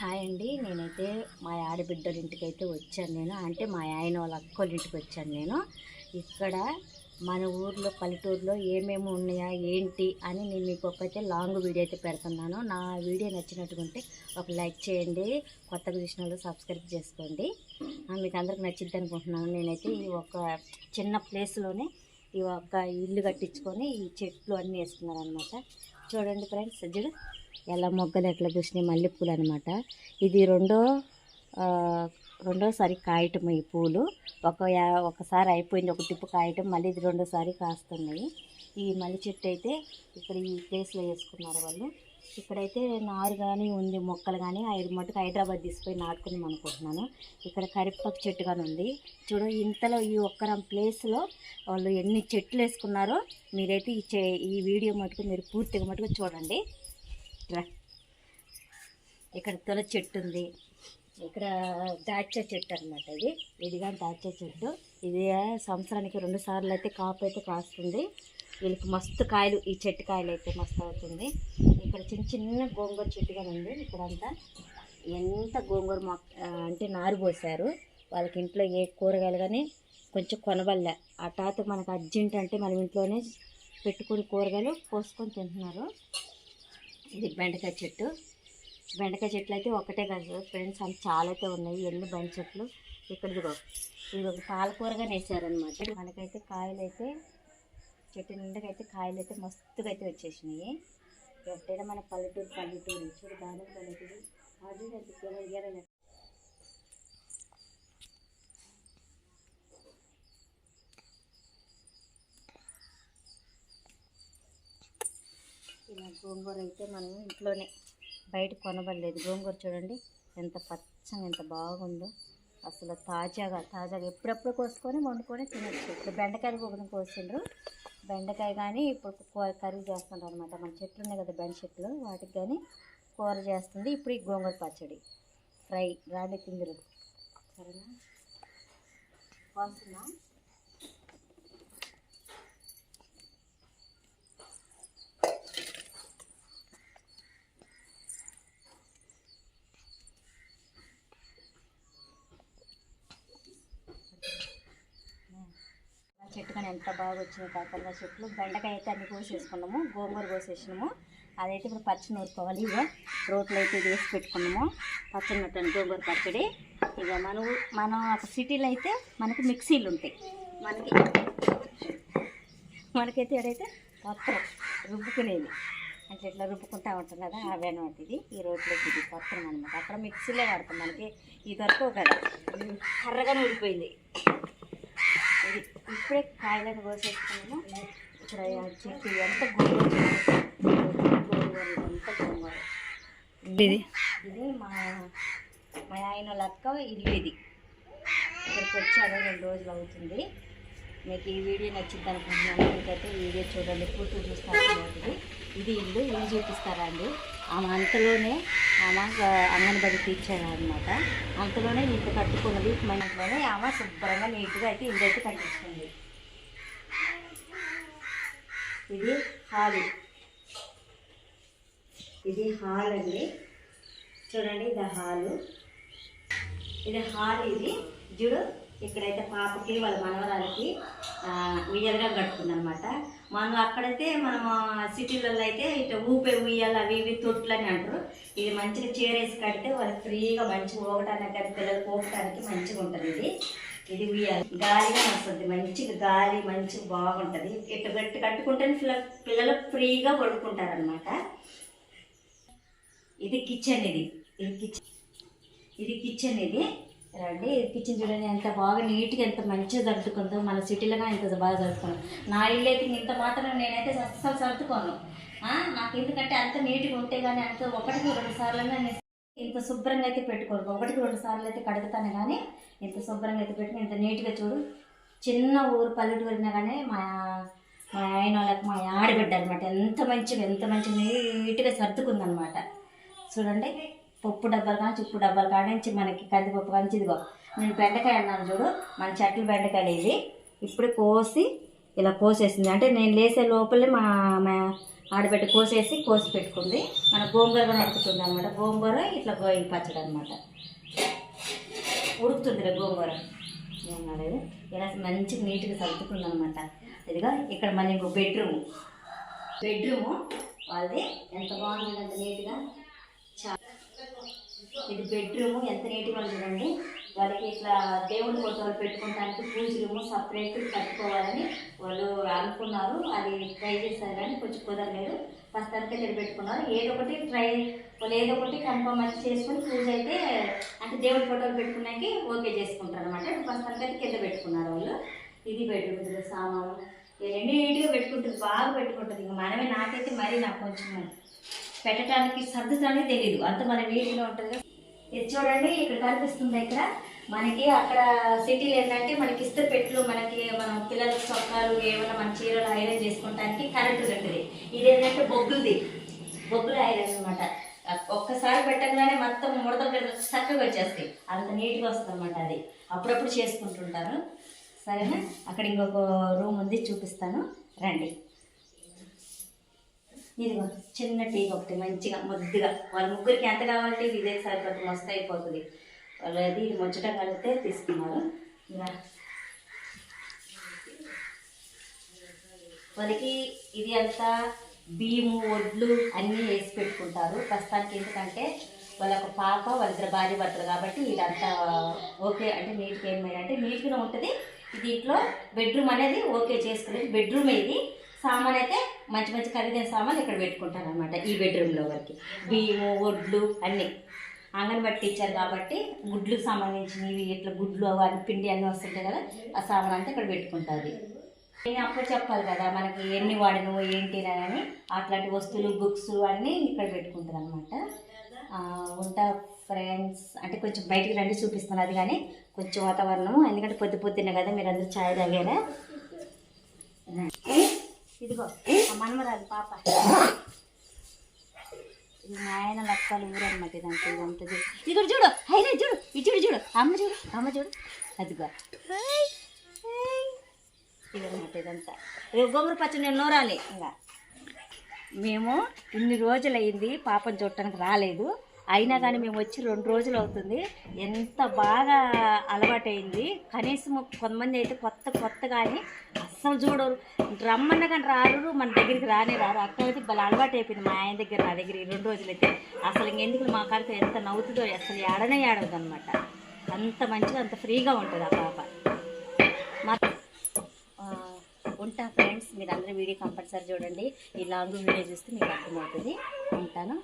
Hi అండి. నేనైతే మా ఆడబిడ్డల ఇంటికైతే అయితే వచ్చాను నేను. అంటే మా ఆయన వాళ్ళ అక్కోళ్ళ ఇంటికి వచ్చాను నేను. ఇక్కడ మన ఊర్లో పల్లెటూరులో ఏమేమి ఉన్నాయా ఏంటి అని నేను మీకు ఒకైతే లాంగ్ వీడియో అయితే పెడుతున్నాను. నా వీడియో నచ్చినట్టుకుంటే ఒక లైక్ చేయండి. కొత్తగా చూసిన సబ్స్క్రైబ్ చేసుకోండి. మీకు అందరికి నచ్చిద్ది అనుకుంటున్నాను. నేనైతే ఈ ఒక చిన్న ప్లేస్లోనే ఈ ఒక ఇల్లు కట్టించుకొని ఈ చెట్లు అన్నీ వేసుకున్నాను అనమాట చూడండి ఫ్రెండ్స్ సజ్జుడు ఎలా మొగ్గలు ఎట్లా పూసినాయి మల్లెపూలు అనమాట ఇది రెండో రెండోసారి కాయటం ఈ పూలు. ఒక ఒకసారి అయిపోయింది ఒక టిప్పు కాయటం మళ్ళీ ఇది రెండోసారి కాస్తున్నాయి. ఈ మల్లె చెట్టు అయితే ఇక్కడ ఈ ప్లేస్లో వేసుకున్నారు వాళ్ళు. ఇక్కడైతే నారు కానీ ఉంది మొక్కలు కానీ ఐదు మటుకు హైదరాబాద్ తీసుకుపోయి నాటుకుందాం అనుకుంటున్నాను. ఇక్కడ కరివేపాకు చెట్టు కానీ ఉంది. చూడు ఇంతలో ఈ ఒక్కరం ప్లేస్లో వాళ్ళు ఎన్ని చెట్లు వేసుకున్నారో మీరైతే ఈ ఈ వీడియో మటుకు మీరు పూర్తిగా మటుకు చూడండి. ఇక్కడ. తుల చెట్టు ఉంది. ఇక్కడ దాచా చెట్టు అనమాట ఇది. ఇదిగా దాచా చెట్టు. ఇది సంవత్సరానికి రెండు సార్లు అయితే కాపు అయితే కాస్తుంది. వీళ్ళకి మస్తు కాయలు ఈ చెట్టు కాయలు అయితే మస్తు అవుతుంది. ఇక్కడ చిన్న చిన్న గోంగూర చెట్టు కానీ ఉంది. ఇక్కడంతా ఎంత గోంగూర మొక్క అంటే నారు పోసారు వాళ్ళకి ఇంట్లో ఏ కూరగాయలు కానీ కొంచెం కొనబల్లే ఆ తాత మనకు అర్జెంట్ అంటే మనం ఇంట్లోనే పెట్టుకుని కూరగాయలు కోసుకొని తింటున్నారు. ఇది బెండకాయ చెట్టు. బెండకాయ చెట్లు అయితే ఒకటే కాదు ఫ్రెండ్స్ అంత చాలా అయితే ఉన్నాయి. ఎన్ని బెండ చెట్లు. ఇక్కడ ఇదిగో ఇది ఒక పాలకూరగా వేసారనమాట మనకైతే కాయలు అయితే చెట్టు నిండగా అయితే కాయలు అయితే మస్తుగా అయితే వచ్చేసినాయి. ఎప్పుడైనా మన పల్లెటూరు పల్లెటూరు చూడు దాని పల్లెటూరు. అది అది గెల- గెల- ఇలా గోంగూర అయితే మనం ఇంట్లోనే బయట కొనబడలేదు. గోంగూర చూడండి ఎంత పచ్చగా ఎంత బాగుందో. అసలు తాజాగా తాజాగా ఎప్పుడెప్పుడు కోసుకొని వండుకొని తినచ్చు. ఇప్పుడు బెండకాయలు కూడా కోసిండ్రు. బెండకాయ కానీ ఇప్పుడు కూర కర్రీ చేస్తుంటారు అనమాట మన చెట్లు ఉన్నాయి కదా బెండ చెట్లు వాటికి కానీ కూర చేస్తుంది. ఇప్పుడు ఈ గోంగూర పచ్చడి. ఫ్రై రాండి తిందురు సరేనా? కోస్తున్నా ఆ చెట్టు కానీ ఎంత బాగా వచ్చినాయి కాకరకాయ చెట్లు. బెండకాయ అయితే అన్ని కోసేసుకున్నాము. గోంగూర కోసేసినాము. అదైతే ఇప్పుడు పచ్చి నూరుకోవాలి. ఇక రోట్లో అయితే వేసి పెట్టుకున్నాము. పచ్చడి నూరుతాను గోంగూర పచ్చడి. ఇక మనం మనం ఒక సిటీలో అయితే మనకి మిక్సీలు ఉంటాయి. మనకి మనకైతే ఏడైతే మొత్తం రుబ్బుకునేది అంటే ఇట్లా రుబ్బుకుంటా ఉంటాం కదా అవే అనమాట ఇది. ఈ రోడ్లో ఇది పత్రం అనమాట అక్కడ మిక్సీలే వాడతాం. మనకి ఇది వరకు కదా కర్రగా ఊడిపోయింది ఇప్పుడే కాయలను కోసేసుకున్నాము ఇక్కడ చెట్టు ఎంత గోంగూర ఇది ఇది. మా మా ఆయన లక్క ఇల్లు ఇది. ఇక్కడికి వచ్చాడు రెండు రోజులు అవుతుంది. మీకు ఈ వీడియో నచ్చింది అనుకుంటున్నాను. మీకైతే ఈ వీడియో చూడండి. పూర్తి చూస్తాను. ఇది ఇది ఇల్లు. ఇల్లు చూపిస్తారా అండి? ఆమె అంతలోనే ఆమె అంగన్బడి టీచర్ అనమాట అంతలోనే ఇంత కట్టుకున్నది మా ఇంట్లోనే ఆమె శుభ్రంగా నీట్గా అయితే ఇల్లు అయితే కట్టించుకుంది. ఇది హాలు. ఇది హాల్ అండి. చూడండి ఇది హాలు. ఇది హాల్ ఇది. చూడు ఇక్కడైతే పాపకి వాళ్ళ మనవరాలకి ఆ, కట్టుకుందనమాట మనం అక్కడైతే మనం సిటీలలో అయితే ఇటు ఊపే ఉయ్యాలి అవి ఇవి తొట్లు అని అంటారు. ఇది మంచిగా చేరేసి కడితే వాళ్ళకి ఫ్రీగా మంచిగా ఊగటానికి కానీ పిల్లలు ఊపటానికి మంచిగా ఉంటుంది ఇది. ఇది ఉయ్యాలి. గాలిగా వస్తుంది. మంచిగా గాలి మంచిగా బాగుంటుంది. ఇటు పెట్టి కట్టుకుంటే పిల్ల- పిల్లలు ఫ్రీగా పడుకుంటారనమాట ఇది కిచెన్ ఇది. ఇది కిచెన్ ఇది కిచెన్ ఇది. రండి కిచెన్ చూడండి ఎంత బాగా నీట్గా ఎంత మంచిగా సర్దుకుందో మన సిటీలోగా ఎంత బాగా సర్దుకున్నాం. నా ఇల్లు అయితే ఇంత మాత్రం నేనైతే అస్సలు సర్దుకోను. నాకు ఎందుకంటే అంత నీట్గా ఉంటే కానీ అంత ఒకటికి రెండు సార్లు నేను ఇంత శుభ్రంగా అయితే పెట్టుకోను. ఒకటికి రెండు సార్లు అయితే కడుగుతాను కానీ ఇంత శుభ్రంగా అయితే పెట్టుకుని ఇంత నీట్గా చూడు. చిన్న ఊరు పల్లెటూరినా కానీ మా మా ఆయన వాళ్ళకి మా ఆడబిడ్డ అనమాట ఎంత మంచిగా ఎంత మంచిగా నీట్గా సర్దుకుందనమాట చూడండి. పప్పు డబ్బాలు కానీ ఉప్పు డబ్బాలు కానీ మనకి కందిపప్పు కానీ ఇదిగో నేను బెండకాయ అన్నాను చూడు మన చెట్లు బెండకాయలు ఇవి ఇప్పుడు కోసి ఇలా కోసేసింది. అంటే నేను లేసే లోపలే మా ఆడబెట్టి కోసేసి కోసి పెట్టుకుంది. మన గోంగూర కూడా ఉడుకుతుంది అనమాట గోంగూర ఇట్లా గోయి పచ్చడి అనమాట ఉడుకుతుంది గోంగూర. ఏం కాలేదు. ఇలా మంచిగా నీట్గా సర్దుకుంది అనమాట ఇదిగా ఇక్కడ మన ఇంకో బెడ్రూమ్. బెడ్రూము వాళ్ళది ఎంత బాగుంది అంత నీట్గా. ఇది బెడ్రూమ్ ఎంత నీట్గా చూడండి వాళ్ళకి ఇట్లా దేవుడి ఫోటోలు పెట్టుకోవడానికి పూజ రూమ్ సపరేట్ కట్టుకోవాలని వాళ్ళు అనుకున్నారు. అది ట్రై చేశారు కానీ కొంచెం కుదరలేదు. ప్రస్తుతానికి ఇక్కడ పెట్టుకున్నారు ఏదో ఒకటి ట్రై వాళ్ళు ఏదో ఒకటి కన్ఫర్మ్ అయితే చేసుకుని పూజ అయితే అంటే దేవుడి ఫోటోలు పెట్టుకున్నాక ఓకే చేసుకుంటారు అనమాట ప్రస్తుతానికి అయితే కింద పెట్టుకున్నారు వాళ్ళు. ఇది బెడ్రూమ్ సామాను. రెండు నీట్గా పెట్టుకుంటుంది బాగా పెట్టుకుంటుంది. ఇంకా మనమే నాకైతే మరీ నాకు కొంచెం పెట్టడానికి సర్దుతానికి తెలియదు అంత మన నీట్గా ఉంటుంది ఇది చూడండి ఇక్కడ కనిపిస్తుంది ఇక్కడ. మనకి అక్కడ సిటీలో ఏంటంటే మనకి ఇస్తే పెట్లు మనకి మన పిల్లల చొక్కాలు ఏమైనా మన చీరలు ఐరన్ చేసుకోవడానికి కరెంటు ఉంటుంది. ఇది ఏంటంటే బొగ్గులది. బొగ్గుల ఐరన్ అనమాట ఒక్కసారి పెట్టగానే మొత్తం ముడతలు పెద్ద చక్కగా వచ్చేస్తాయి. అంత నీట్గా వస్తుంది అనమాట అది. అప్పుడప్పుడు చేసుకుంటుంటారు సరేనా? అక్కడ ఇంకొక రూమ్ ఉంది చూపిస్తాను. రండి. ఇదిగో చిన్న టీ ఒకటి మంచిగా ముద్దుగా. వాళ్ళ ముగ్గురికి ఎంత కావాలంటే ఇది ఇదే సరిపోతుంది మస్తు అయిపోతుంది. వాళ్ళు అది ఇది ముచ్చట కలిగితే తీసుకున్నారు. ఇలా వాళ్ళకి ఇది అంతా బియ్యము వడ్లు అన్నీ వేసి పెట్టుకుంటారు. ప్రస్తుతానికి ఎందుకంటే వాళ్ళ ఒక పాప వాళ్ళిద్దరు భార్య భర్తలు కాబట్టి వీళ్ళంతా ఓకే అంటే నీట్గా ఏమైనా నీట్గా ఉంటుంది. దీంట్లో బెడ్రూమ్ అనేది ఓకే చేసుకునేది బెడ్రూమ్ ఇది. సామాన్ అయితే మంచి మంచి ఖరీదైన సామాన్లు ఇక్కడ పెట్టుకుంటారు అనమాట ఈ బెడ్రూమ్లో వరకు. బియ్యము వడ్లు అన్నీ. అంగన్వాడి టీచర్ కాబట్టి గుడ్లకు సంబంధించినవి ఇట్లా గుడ్లు అవన్నీ పిండి అన్నీ వస్తుంటాయి కదా ఆ సామాన్ అంతా ఇక్కడ పెట్టుకుంటుంది నేను అప్పుడు చెప్పాలి కదా మనకి ఎన్ని వాడినవు ఏంటి అని అట్లాంటి వస్తువులు బుక్స్ అన్నీ ఇక్కడ పెట్టుకుంటారు అనమాట ఉంటా ఫ్రెండ్స్ అంటే కొంచెం బయటికి రండి చూపిస్తున్నారు అది కానీ. కొంచెం వాతావరణము ఎందుకంటే పొద్దు పొద్దున్నే కదా మీరు అందరూ ఛాయ్ తాగారా? ఇదిగో ఆ మనమరాలు పాప. ఇది మా ఆయన లక్కలు ఊరు అనమాట ఇదంతా ఇదంతా చూడు. ఇది చూడు అయినా చూడు. ఇది చూడు చూడు. అమ్మ చూడు అమ్మ చూడు. అదిగో. ఇదన్నమాట ఇదంతా. ఇది గోంగూర పచ్చడి నేను నూరాలి. ఇంకా. మేము ఇన్ని రోజులైంది పాపం చూడటానికి రాలేదు. అయినా కానీ మేము వచ్చి రెండు రోజులు అవుతుంది. ఎంత బాగా అలవాటైంది. కనీసం కొంతమంది అయితే కొత్త కొత్త కానీ అస్సలు చూడరు. రమ్మన్న కానీ రారు మన దగ్గరికి రానే రారు. అక్క అయితే అలవాటు అయిపోయింది మా ఆయన దగ్గర నా దగ్గర ఈ రెండు రోజులైతే అసలు ఇంకెందుకు మా కాడితో ఎంత నవ్వుతుందో అసలు ఏడనే ఏడదు అనమాట అంత మంచిగా అంత ఫ్రీగా ఉంటుంది ఆ పాప. మా ఉంటా ఫ్రెండ్స్ మీరు అందరూ వీడియో కంపల్సరీ చూడండి. ఈ లాంగ్ వీడియో చూస్తే మీకు అర్థమవుతుంది. ఉంటాను.